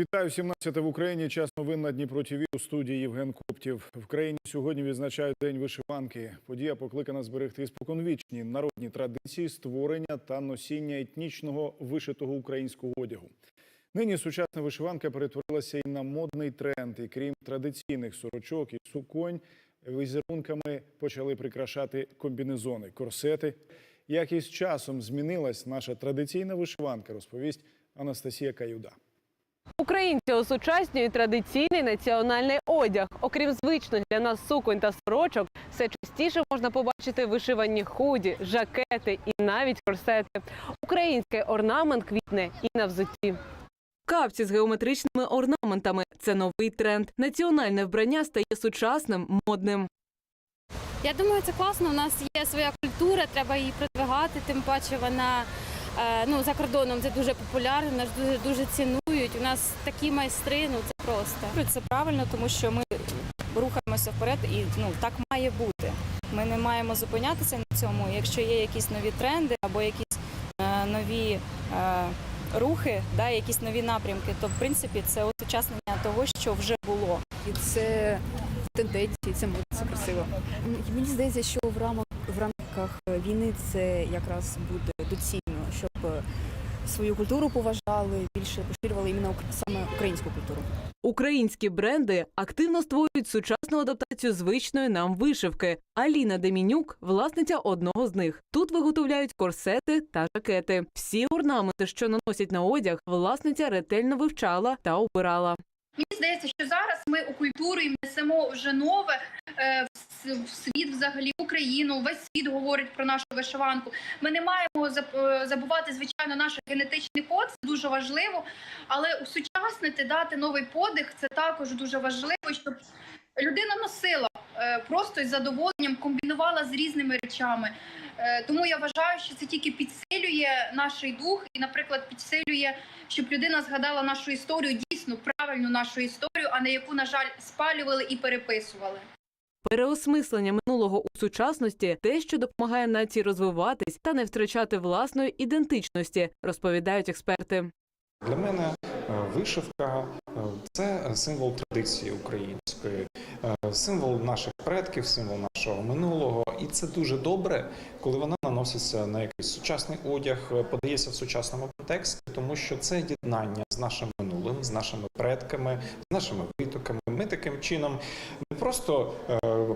Вітаю 17 в Україні. Час новин на Дніпро ТВ у студії Євген Коптів. В країні сьогодні відзначають День вишиванки. Подія покликана зберегти споконвічні народні традиції створення та носіння етнічного вишитого українського одягу. Нині сучасна вишиванка перетворилася і на модний тренд. І крім традиційних сорочок і суконь, візерунками почали прикрашати комбінезони, корсети. Як із часом змінилась наша традиційна вишиванка, розповість Анастасія Каюда. Українці осучаснюють традиційний національний одяг. Окрім звичних для нас суконь та сорочок, все частіше можна побачити вишивані худі, жакети і навіть корсети. Український орнамент квітне і на взутті. Капці з геометричними орнаментами це новий тренд. Національне вбрання стає сучасним, модним. Я думаю, це класно. У нас є своя культура, треба її продвигати. Тим паче вона ну за кордоном це дуже популярно, нас дуже дуже цінують. У нас такі майстри, ну це просто. Це правильно, тому що ми рухаємося вперед, і ну так має бути. Ми не маємо зупинятися на цьому. Якщо є якісь нові тренди або якісь е, нові е, рухи, да, якісь нові напрямки, то в принципі це осучаснення того, що вже було. І це тенденції, це це красиво. Мені здається, що в рамках в рамках війни це якраз буде доцільно, щоб е, свою культуру поважали, більше поширювали іменно саме українську культуру. Українські бренди активно створюють сучасну адаптацію звичної нам вишивки. Аліна Демінюк власниця одного з них. Тут виготовляють корсети та жакети. Всі орнаменти, що наносять на одяг, власниця ретельно вивчала та обирала. Мені здається, що зараз ми у окультуруємо, несемо вже нове е, в світ, взагалі в Україну. Весь світ говорить про нашу вишиванку. Ми не маємо е, забувати, звичайно, наш генетичний код, це дуже важливо. Але усучаснити, дати новий подих, це також дуже важливо, щоб людина носила е, просто із задоволенням, комбінувала з різними речами. Тому я вважаю, що це тільки підсилює наш дух і, наприклад, підсилює, щоб людина згадала нашу історію, дійсно правильну нашу історію, а не яку, на жаль, спалювали і переписували. Переосмислення минулого у сучасності те, що допомагає нації розвиватись та не втрачати власної ідентичності, розповідають експерти. Для мене е, вишивка е, це символ традиції української, е, символ наших предків, символ нашого минулого. І це дуже добре, коли вона наноситься на якийсь сучасний одяг, подається в сучасному контексті, тому що це єднання з нашим минулим, з нашими предками, з нашими витоками. Ми таким чином не просто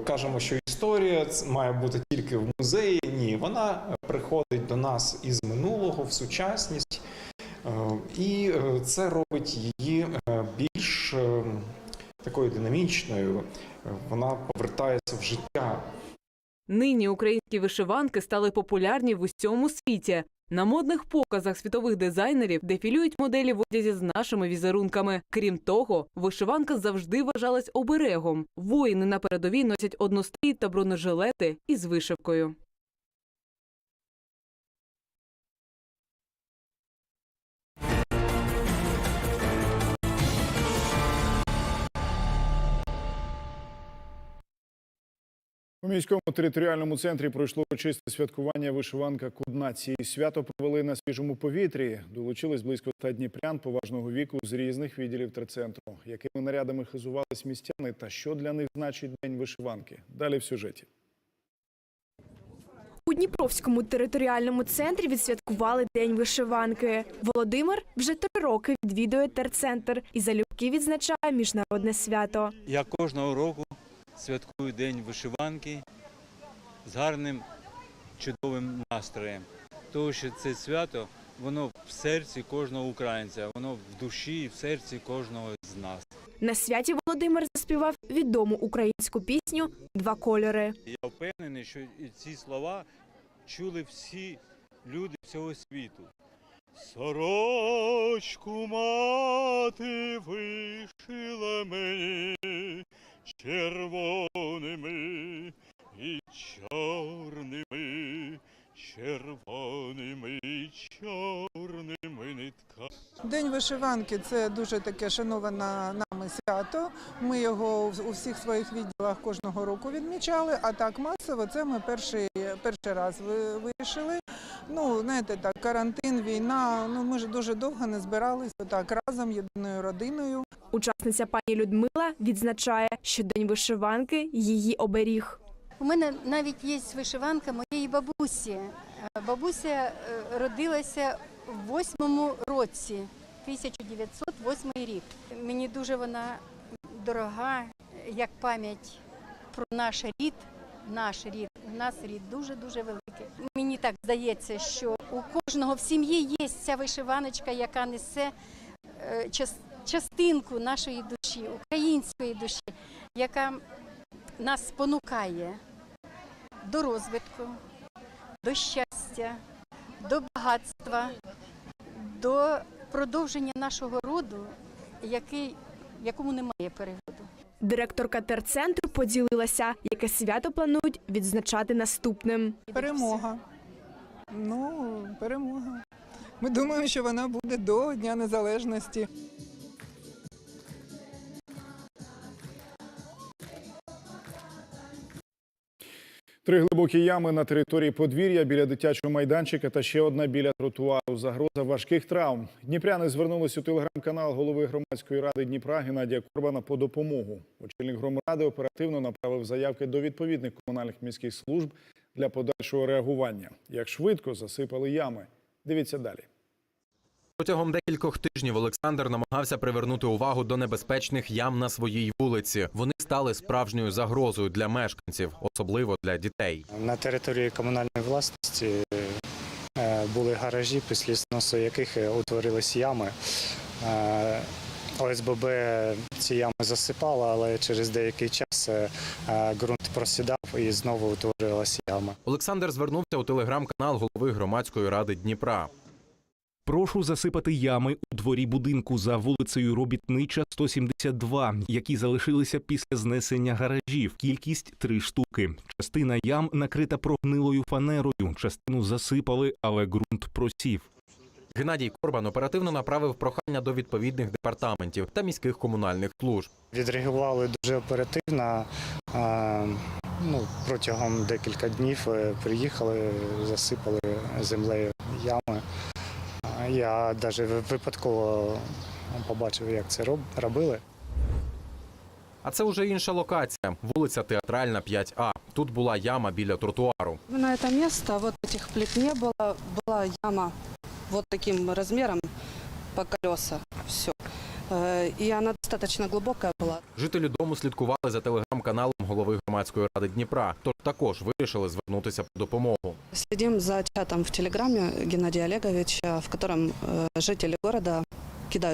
кажемо, що історія має бути тільки в музеї. Ні, вона приходить до нас із минулого в сучасність. Е, І е, це робить її е, більш такою динамічною. Вона повертається в життя. Нині українські вишиванки стали популярні в усьому світі. На модних показах світових дизайнерів дефілюють моделі в одязі з нашими візерунками. Крім того, вишиванка завжди вважалась оберегом. Воїни на передовій носять однострій та бронежилети із вишивкою. У міському територіальному центрі пройшло урочисте святкування вишиванка коднації. Свято провели на свіжому повітрі. Долучились близько ста дніпрян поважного віку з різних відділів терцентру. Якими нарядами хизувались містяни та що для них значить день вишиванки? Далі в сюжеті. У Дніпровському територіальному центрі відсвяткували День вишиванки. Володимир вже три роки відвідує терцентр і залюбки відзначає міжнародне свято. Я кожного року святкую День вишиванки з гарним чудовим настроєм. Тому що це свято, воно в серці кожного українця, воно в душі і в серці кожного з нас. На святі Володимир заспівав відому українську пісню Два кольори. Я впевнений, що ці слова чули всі люди всього світу. Сорочку мати вишила мені червоними День вишиванки це дуже таке шановане нами свято. Ми його у всіх своїх відділах кожного року відмічали. А так масово це ми перший, перший раз ви- вирішили. Ну, знаєте, так, карантин, війна. Ну, ми ж дуже довго не збиралися так разом, єдиною родиною. Учасниця пані Людмила відзначає, що день вишиванки її оберіг. У мене навіть є вишиванка моєї бабусі. Е, Бабуся е, родилася в восьмому році, 1908 рік. Мені дуже вона дорога, як пам'ять про наш рід. Наш рід, у нас рід дуже-дуже великий. Мені так здається, що у кожного в сім'ї є ця вишиваночка, яка несе е, частинку нашої душі, української душі, яка нас спонукає до розвитку, до щастя, до багатства, до продовження нашого роду, який, якому немає переводу. Директорка терцентру поділилася, яке свято планують відзначати наступним. Перемога. Ну, перемога. Ми думаємо, що вона буде до Дня Незалежності. Три глибокі ями на території подвір'я біля дитячого майданчика та ще одна біля тротуару. Загроза важких травм. Дніпряни звернулись у телеграм-канал голови громадської ради Дніпра Геннадія Корбана по допомогу. Очільник громади оперативно направив заявки до відповідних комунальних міських служб для подальшого реагування. Як швидко засипали ями. Дивіться далі. Протягом декількох тижнів Олександр намагався привернути увагу до небезпечних ям на своїй вулиці. Вони стали справжньою загрозою для мешканців, особливо для дітей. На території комунальної власності були гаражі, після сносу яких е, утворились ями. Е, ОСББ ці ями засипала, але через деякий час е, ґрунт просідав і знову утворилася яма. Олександр звернувся у телеграм-канал голови громадської ради Дніпра. Прошу засипати ями у дворі будинку за вулицею Робітнича 172, які залишилися після знесення гаражів. Кількість три штуки. Частина ям накрита прогнилою фанерою, частину засипали, але ґрунт просів. Геннадій Корбан оперативно направив прохання до відповідних департаментів та міських комунальних служб. Відреагували дуже оперативно. Ну, протягом декілька днів е, приїхали, засипали землею ями. А Я навіть випадково побачив, як це роб- робили. А це вже інша локація вулиця Театральна 5А. Тут була яма біля тротуару. На это место вот этих плит не было, была яма вот таким размером по колеса, все. И она достаточно глубокая была. Жителі дому слідкували за телеграм-каналом голови громадської ради Дніпра, тож також вирішили звернутися по допомогу. Слідимо за чатом в телеграмі Геннадія Олеговича, в якому жителі міста города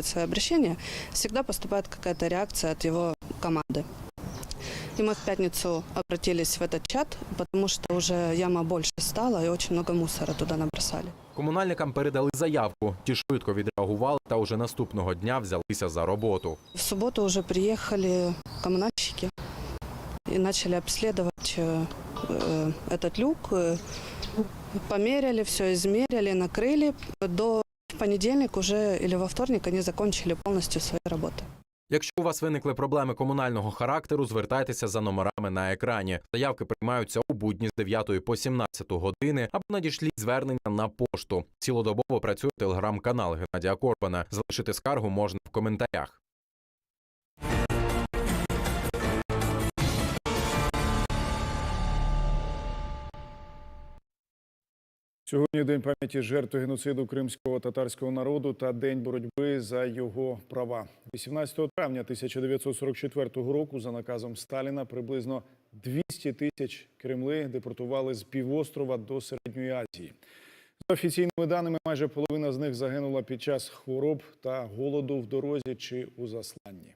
своє обращення. Завжди поступає якась какая-то його команди команды. И мы в пятницу обратились в этот чат, потому что уже яма больше стала и очень много мусора туда набросали. Комунальникам передали заявку. Ті швидко відреагували та уже наступного дня взялися за роботу. В субботу уже приехали коммунальщики и начали обследовать э, э, этот люк. э, Померяли, все измерили, накрыли. До в понедельник уже или во вторник они закончили полностью свои работы. Якщо у вас виникли проблеми комунального характеру, звертайтеся за номерами на екрані. Заявки приймаються у будні з 9 по 17 години або надішліть звернення на пошту. Цілодобово працює телеграм-канал Геннадія Корбана. Залишити скаргу можна в коментарях. Сьогодні день пам'яті жертв геноциду кримського татарського народу та день боротьби за його права. 18 травня 1944 року за наказом Сталіна приблизно 200 тисяч кремли депортували з півострова до Середньої Азії. За офіційними даними, майже половина з них загинула під час хвороб та голоду в дорозі чи у засланні.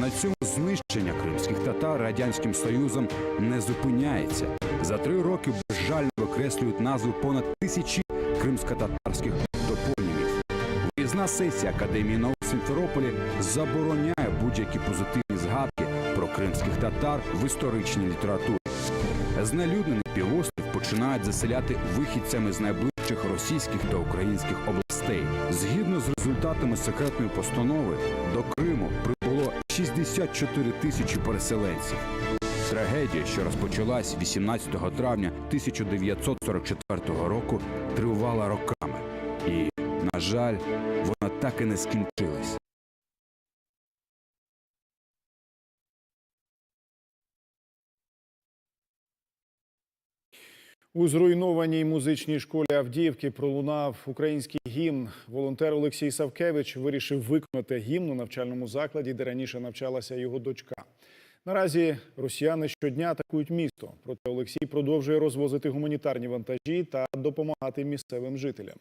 На цьому знищення кримських татар радянським союзом не зупиняється. За три роки безжально викреслюють назву понад тисячі кримсько-татарських топонімів. Виїзна сесія Академії наук Сімферополі забороняє будь-які позитивні згадки про кримських татар в історичній літературі. Знелюднений півострів починають заселяти вихідцями з найближчих російських та українських областей. Згідно з результатами секретної постанови, до Криму 64 тисячі переселенців. Трагедія, що розпочалась 18 травня 1944 року, тривала роками. І, на жаль, вона так і не скінчилась. У зруйнованій музичній школі Авдіївки пролунав український гімн. Волонтер Олексій Савкевич вирішив виконати гімн у навчальному закладі, де раніше навчалася його дочка. Наразі росіяни щодня атакують місто. Проте Олексій продовжує розвозити гуманітарні вантажі та допомагати місцевим жителям.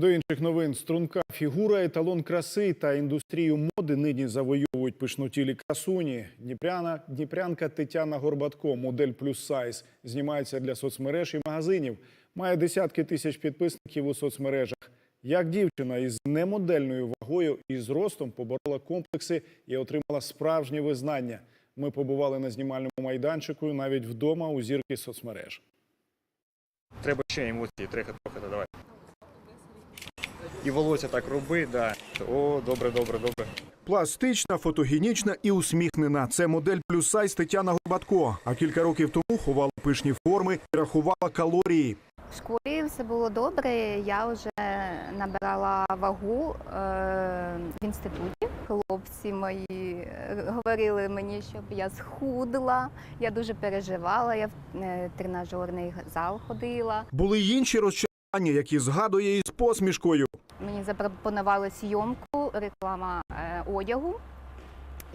До інших новин струнка фігура, еталон краси та індустрію моди нині завойовують пишнотілі красуні. Дніпряна дніпрянка Тетяна Горбатко, модель плюс сайз, знімається для соцмереж і магазинів. Має десятки тисяч підписників у соцмережах. Як дівчина із немодельною вагою і зростом поборола комплекси і отримала справжнє визнання. Ми побували на знімальному майданчику, навіть вдома у зірки соцмереж. Треба ще емоції, додавай. І волосся так роби, да. О, добре, добре, добре. Пластична, фотогенічна і усміхнена. Це модель плюс сайз Тетяна Горбатко. А кілька років тому ховала пишні форми і рахувала калорії. В школі все було добре. Я вже набирала вагу е, в інституті. Хлопці мої е, говорили мені, щоб я схудла. Я дуже переживала. Я в е, тренажерний зал ходила. Були й інші розчарування, які згадує із посмішкою. Мені запропонували зйомку, реклама е, одягу.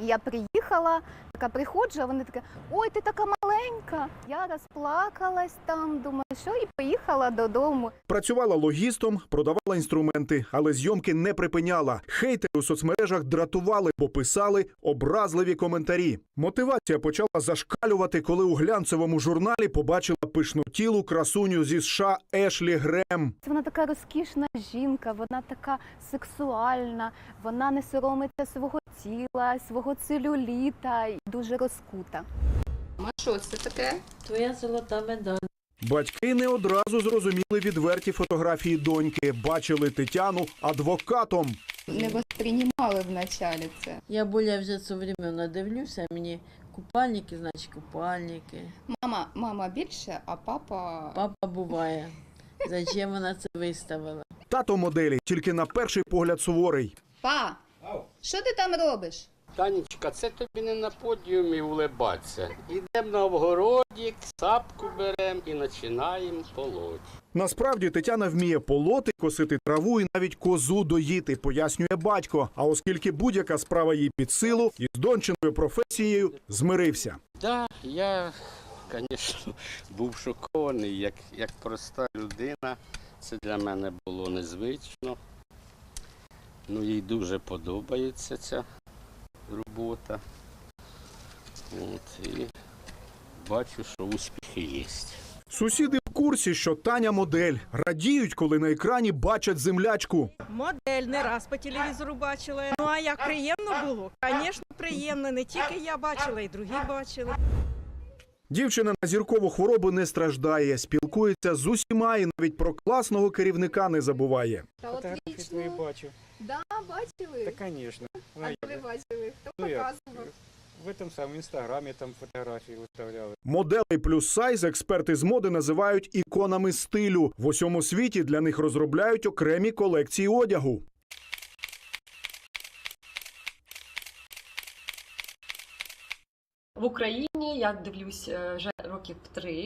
І я приїхала, така приходжу, а вони таке, ой, ти така маленька. Я розплакалась там, думаю, що і поїхала додому. Працювала логістом, продавала інструменти, але зйомки не припиняла. Хейтери у соцмережах дратували, бо писали образливі коментарі. Мотивація почала зашкалювати, коли у глянцевому журналі побачила пишнотілу красуню зі США Ешлі Грем. Вона така розкішна жінка, вона така сексуальна, вона не соромиться свого тіла, свого целюліта дуже розкута. А що це таке? Твоя золота медаль. Батьки не одразу зрозуміли відверті фотографії доньки. Бачили Тетяну адвокатом. Не восприймали вначалі це. Я более вже це время дивлюся, мені купальники, значить купальники. Мама, мама більше, а папа. Папа буває. Зачем вона це виставила? Тато моделі тільки на перший погляд суворий. Па, що ти там робиш? Танечка, це тобі не на подіумі улибатися. Ідемо на огородік, сапку беремо і починаємо полоть. Насправді Тетяна вміє полоти, косити траву і навіть козу доїти, пояснює батько. А оскільки будь-яка справа їй під силу, із дончиною професією змирився. Да, я, звісно, був шокований, як, як проста людина. Це для мене було незвично. Ну, їй дуже подобається ця робота. От, і бачу, що успіхи є. Сусіди в курсі, що Таня модель радіють, коли на екрані бачать землячку. Модель не раз по телевізору бачила. Ну а як приємно було? Звісно, приємно. Не тільки я бачила, і другі бачили. Дівчина на зіркову хворобу не страждає, спілкується з усіма і навіть про класного керівника не забуває. Та Фотографії твої бачу. Да, бачили? Та, звісно. А коли бачили? Хто Ну, як? показував? В этом самому інстаграмі там фотографії виставляли. Моделей плюс сайз експерти з моди називають іконами стилю. В усьому світі для них розробляють окремі колекції одягу. В Україні я дивлюсь е, вже років три.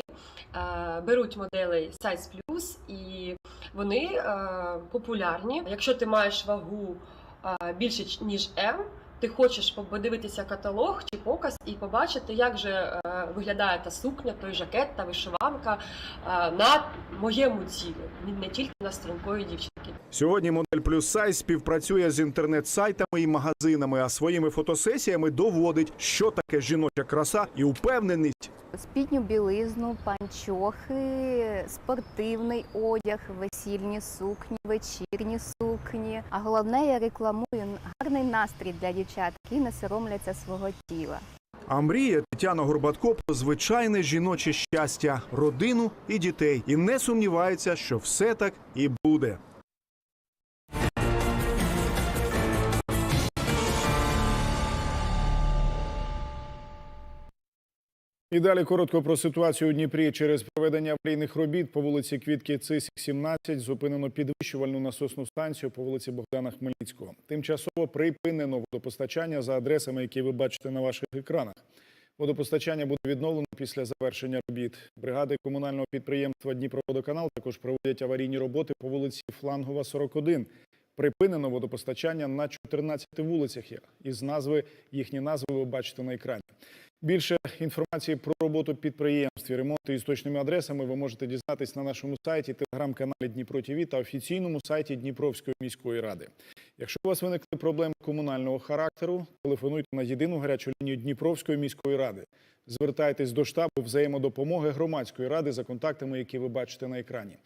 е, Беруть моделей Size Plus і вони е, популярні. Якщо ти маєш вагу більше ніж M, ти хочеш подивитися каталог чи показ і побачити, як же е, виглядає та сукня, той жакет та вишиванка е, на моєму тілі, не тільки на стрункої дівчинки. Сьогодні модель плюс сайз співпрацює з інтернет-сайтами і магазинами, а своїми фотосесіями доводить, що таке жіноча краса і упевненість спідню білизну, панчохи, спортивний одяг, весільні сукні, вечірні сукні. А головне, я рекламую гарний настрій для дівчат, які не соромляться свого тіла. А мріє Тетяна Горбатко про звичайне жіноче щастя, родину і дітей, і не сумнівається, що все так і буде. І далі коротко про ситуацію у Дніпрі. Через проведення аварійних робіт по вулиці Квітки Цисік 17 зупинено підвищувальну насосну станцію по вулиці Богдана Хмельницького. Тимчасово припинено водопостачання за адресами, які ви бачите на ваших екранах. Водопостачання буде відновлено після завершення робіт. Бригади комунального підприємства Дніпроводоканал також проводять аварійні роботи по вулиці Флангова, 41. Припинено водопостачання на 14 вулицях. Із назви їхні назви ви бачите на екрані. Більше інформації про роботу підприємств і ремонти із точними адресами ви можете дізнатись на нашому сайті, телеграм-каналі Дніпро ТВ та офіційному сайті Дніпровської міської ради. Якщо у вас виникли проблеми комунального характеру, телефонуйте на єдину гарячу лінію Дніпровської міської ради. Звертайтесь до штабу взаємодопомоги громадської ради за контактами, які ви бачите на екрані.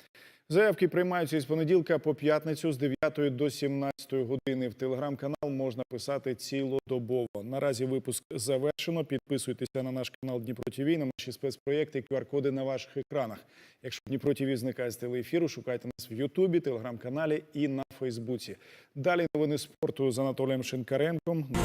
Заявки приймаються із понеділка по п'ятницю з 9 до 17 години. В телеграм-канал можна писати цілодобово. Наразі випуск завершено. Підписуйтеся на наш канал Дніпро ТВ, на наші спецпроєкти, QR-коди на ваших екранах. Якщо Дніпро ТВ зникає з телеефіру, шукайте нас в Ютубі, телеграм-каналі і на Фейсбуці. Далі новини спорту з Анатолієм Шинкаренком.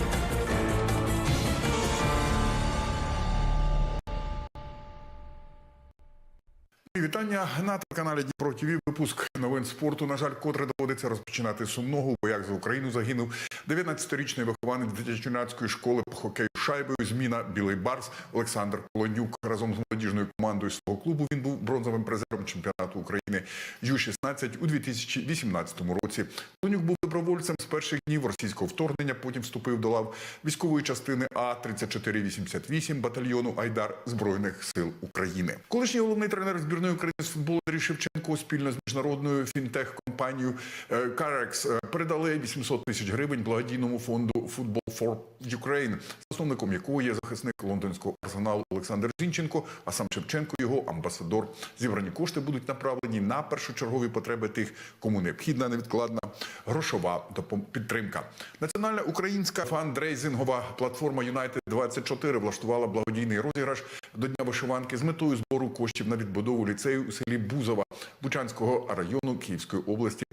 Вітання на телеканалі Дніпро ТВ. Випуск новин спорту. На жаль, котре доводиться розпочинати сумного. У боях за Україну загинув 19-річний вихованець дитячо-юнацької школи по хокею шайбою. Зміна Білий Барс Олександр Полонюк разом з молодіжною командою свого клубу. Він був бронзовим призером чемпіонату України Ю-16 у 2018 році. Полонюк був добровольцем з перших днів російського вторгнення. Потім вступив до лав військової частини А 3488 батальйону Айдар збройних сил України. Колишній головний тренер збірної України з футболу Андрій Шевченко спільно з міжнародною фінтех-компанією е, Карекс е, передали 800 тисяч гривень благодійному фонду Football for Ukraine, засновником якого є захисник лондонського арсеналу Олександр Зінченко, а сам Шевченко його амбасадор. Зібрані кошти будуть направлені на першочергові потреби тих, кому необхідна невідкладна грошова підтримка. Національна українська фандрейзингова платформа United 24 влаштувала благодійний розіграш до Дня вишиванки з метою збору коштів на відбудову ліцею у селі Бузова Бучанського району Київської області.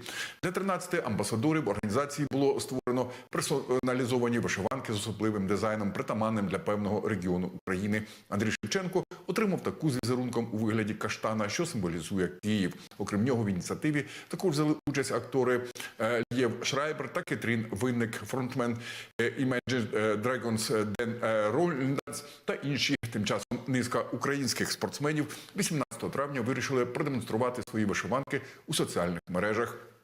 Для 13 амбасадорів організації було створено персоналізовані вишиванки з особливим дизайном, притаманним для певного регіону України. Андрій Шевченко отримав таку з візерунком у вигляді каштана, що символізує Київ. Окрім нього, в ініціативі також взяли участь актори е, Лєв Шрайбер та Кетрін Винник, фронтмен е, Imagine е, Dragons Ден Рольндац та інші. Тим часом низка українських спортсменів 18 травня вирішили продемонструвати свої вишиванки у соціальних мережах.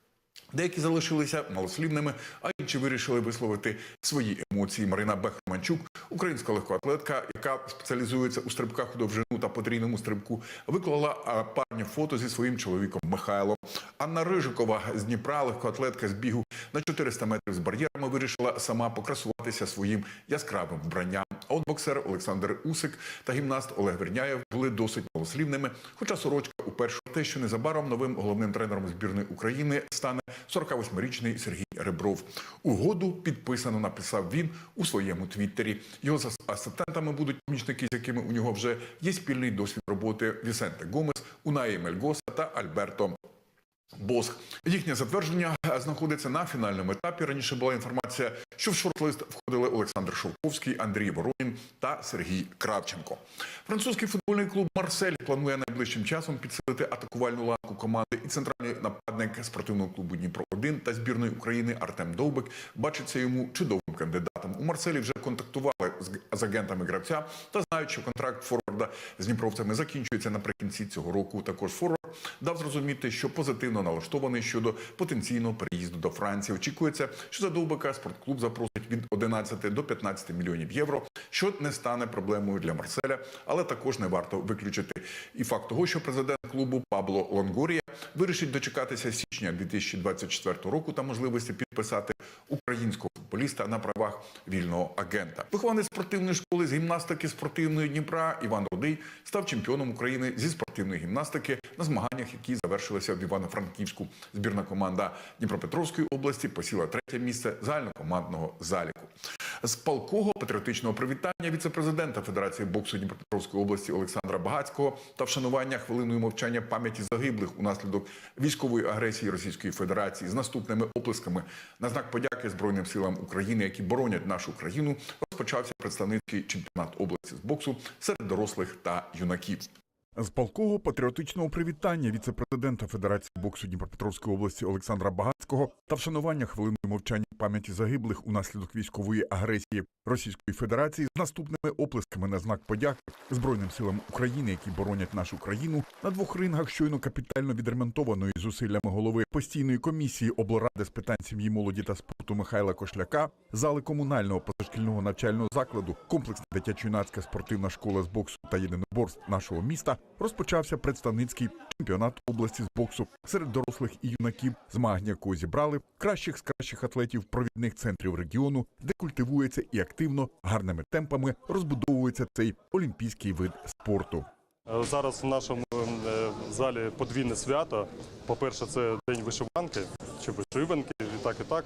Деякі залишилися малослівними, а інші вирішили висловити свої емоції. Марина Бехманчук, українська легкоатлетка, яка спеціалізується у стрибках у довжину та потрійному стрибку, виклала парні фото зі своїм чоловіком Михайлом. Анна Рижикова з Дніпра, легкоатлетка з бігу на 400 метрів з бар'єрами, вирішила сама покрасуватися своїм яскравим вбранням. А от боксер Олександр Усик та гімнаст Олег Верняєв були досить малослівними. Хоча сорочка уперше те, що незабаром новим головним тренером збірної України стане 48-річний Сергій Ребров. Угоду підписано написав він у своєму твіттері. Його асистентами будуть помічники, з якими у нього вже є спільний досвід роботи Вісенте Гомес, Унаї Мельгоса та Альберто. Босх. Їхнє затвердження е, знаходиться на фінальному етапі. Раніше була інформація, що в шорт-лист входили Олександр Шовковський, Андрій Воронін та Сергій Кравченко. Французький футбольний клуб Марсель планує найближчим часом підсилити атакувальну ланку команди і центральний нападник спортивного клубу Дніпро 1 та збірної України Артем Довбик бачиться йому чудовим кандидатом. У Марселі вже контактували з агентами гравця та знають, що контракт форварда з дніпровцями закінчується наприкінці цього року. Також форвард дав зрозуміти, що позитивно налаштований щодо потенційного переїзду до Франції. Очікується, що за Довбика спортклуб запросить від 11 до 15 мільйонів євро, що не стане проблемою для Марселя, але також не варто виключити і факт того, що президент клубу Пабло Лонгорія вирішить дочекатися січня 2024 року та можливості підписати українського футболіста на правах вільного агента. Вихованець спортивної школи з гімнастики спортивної Дніпра Іван Рудий став чемпіоном України зі спортивної гімнастики на змаганнях, які завершилися в Івано-Франківську. Збірна команда Дніпропетровської області посіла третє місце загальнокомандного заліку. З палкого патріотичного привітання віце-президента Федерації боксу Дніпропетровської області Олександра Багацького та вшанування хвилиною мовчання пам'яті загиблих унаслідок військової агресії Російської Федерації з наступними оплесками на знак подяки Збройним силам України, які боронять нашу країну, розпочався представницький чемпіонат області з боксу серед дорослих та юнаків. З палкого патріотичного привітання віце-президента Федерації боксу Дніпропетровської області Олександра Багацького та вшанування хвилиною мовчання пам'яті загиблих унаслідок військової агресії Російської Федерації з наступними оплесками на знак подяки Збройним силам України, які боронять нашу країну на двох рингах щойно капітально відремонтованої зусиллями голови постійної комісії облради з питань сім'ї, молоді та спорту Михайла Кошляка, зали комунального позашкільного навчального закладу, комплексна дитячо-юнацька спортивна школа з боксу та єдиноборств нашого міста розпочався представницький чемпіонат області з боксу серед дорослих і юнаків, змагання якого зібрали кращих з кращих атлетів провідних центрів регіону, де культивується і активно гарними темпами розбудовується цей олімпійський вид спорту. Е, Зараз в нашому е, залі подвійне свято. По-перше, це день вишиванки чи вишиванки, і так і так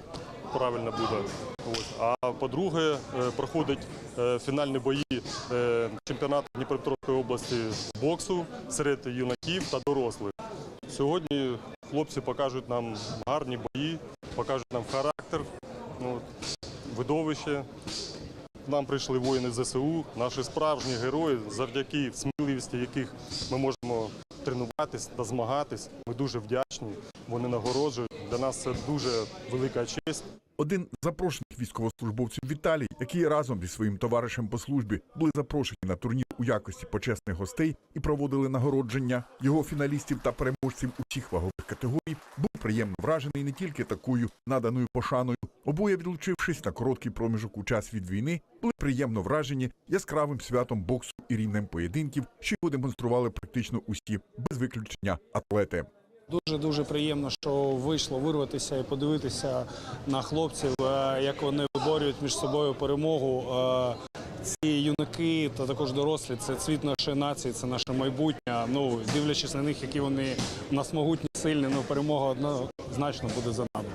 правильно буде. Ось. А по-друге, проходить проходять е, фінальні бої е, чемпіонату Дніпропетровської області з боксу серед юнаків та дорослих. Сьогодні хлопці покажуть нам гарні бої, покажуть нам характер, ну, видовище. Нам прийшли воїни ЗСУ, наші справжні герої, завдяки сміливості яких ми можемо тренуватись та змагатись. Ми дуже вдячні. Вони нагороджують. Для нас це дуже велика честь. Один з запрошених військовослужбовців Віталій, який разом зі своїм товаришем по службі були запрошені на турнір у якості почесних гостей і проводили нагородження його фіналістів та переможців усіх вагових категорій, був приємно вражений не тільки такою наданою пошаною. Обоє, відлучившись на короткий проміжок у час від війни, були приємно вражені яскравим святом боксу і рівнем поєдинків, що його демонстрували практично усі без виключення атлети. Дуже дуже приємно, що вийшло вирватися і подивитися на хлопців, е, як вони виборюють між собою перемогу. Е, Ці юнаки та також дорослі це цвіт нашої нації, це наше майбутнє. Ну дивлячись на них, які вони у нас могутні, сильні. Ну перемога однозначно буде за нами.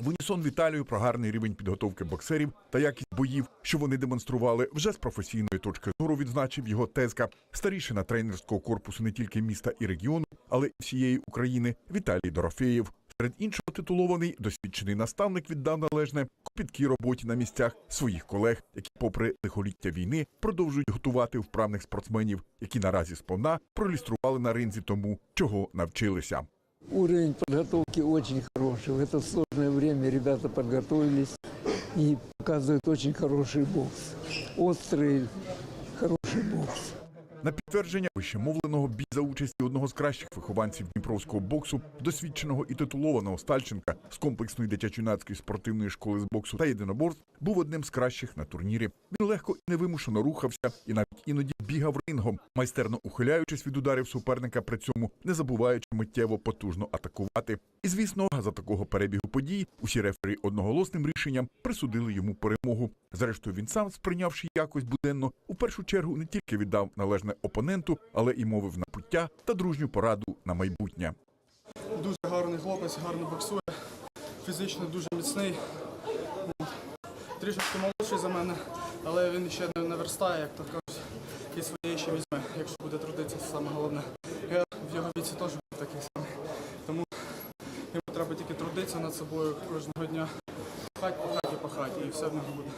В унісон Віталію про гарний рівень підготовки боксерів та якість боїв, що вони демонстрували вже з професійної точки зору, відзначив його тезка, старішина тренерського корпусу не тільки міста і регіону, але й всієї України Віталій Дорофеєв. Серед іншого титулований досвідчений наставник віддав належне копіткій роботі на місцях своїх колег, які, попри лихоліття війни, продовжують готувати вправних спортсменів, які наразі сповна проілюстрували на ринзі тому, чого навчилися. Уровень подготовки очень хороший. В это сложное время ребята подготовились и показывают очень хороший бокс. Острый, хороший бокс. На підтвердження вищемовленого бій за участі одного з кращих вихованців дніпровського боксу, досвідченого і титулованого Стальченка з комплексної дитячо-юнацької спортивної школи з боксу та єдиноборств, був одним з кращих на турнірі. Він легко і невимушено рухався, і навіть іноді бігав рингом, майстерно ухиляючись від ударів суперника, при цьому не забуваючи миттєво потужно атакувати. І звісно, за такого перебігу подій усі рефері одноголосним рішенням присудили йому перемогу. Зрештою, він сам, сприйнявши якось буденно, у першу чергу не тільки віддав належне опоненту, але і мовив напуття та дружню пораду на майбутнє. Дуже гарний хлопець, гарно боксує, фізично дуже міцний. Трішечки молодший за мене, але він ще не наверстає, як то кажуть, і своєї ще візьме, якщо буде трудитися, це саме головне. Я в його віці теж був такий самий. Тому йому треба тільки трудитися над собою кожного дня. Пахать, пахать і пахать, і все в нього буде.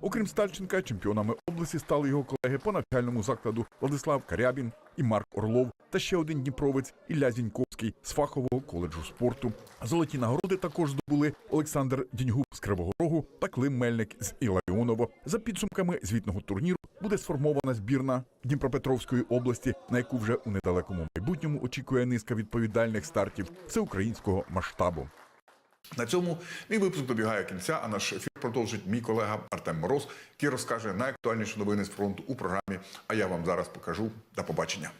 Окрім Стальченка, чемпіонами області стали його колеги по навчальному закладу Владислав Карябін і Марк Орлов та ще один дніпровець Ілля Зіньковський з фахового коледжу спорту. Золоті нагороди також здобули Олександр Діньгуб з Кривого Рогу та Клим Мельник з Іларіонова. За підсумками звітного турніру буде сформована збірна Дніпропетровської області, на яку вже у недалекому майбутньому очікує низка відповідальних стартів всеукраїнського масштабу. На цьому мій випуск добігає кінця, а наш ефір продовжить мій колега Артем Мороз, який розкаже найактуальніші новини з фронту у програмі. А я вам зараз покажу. До побачення.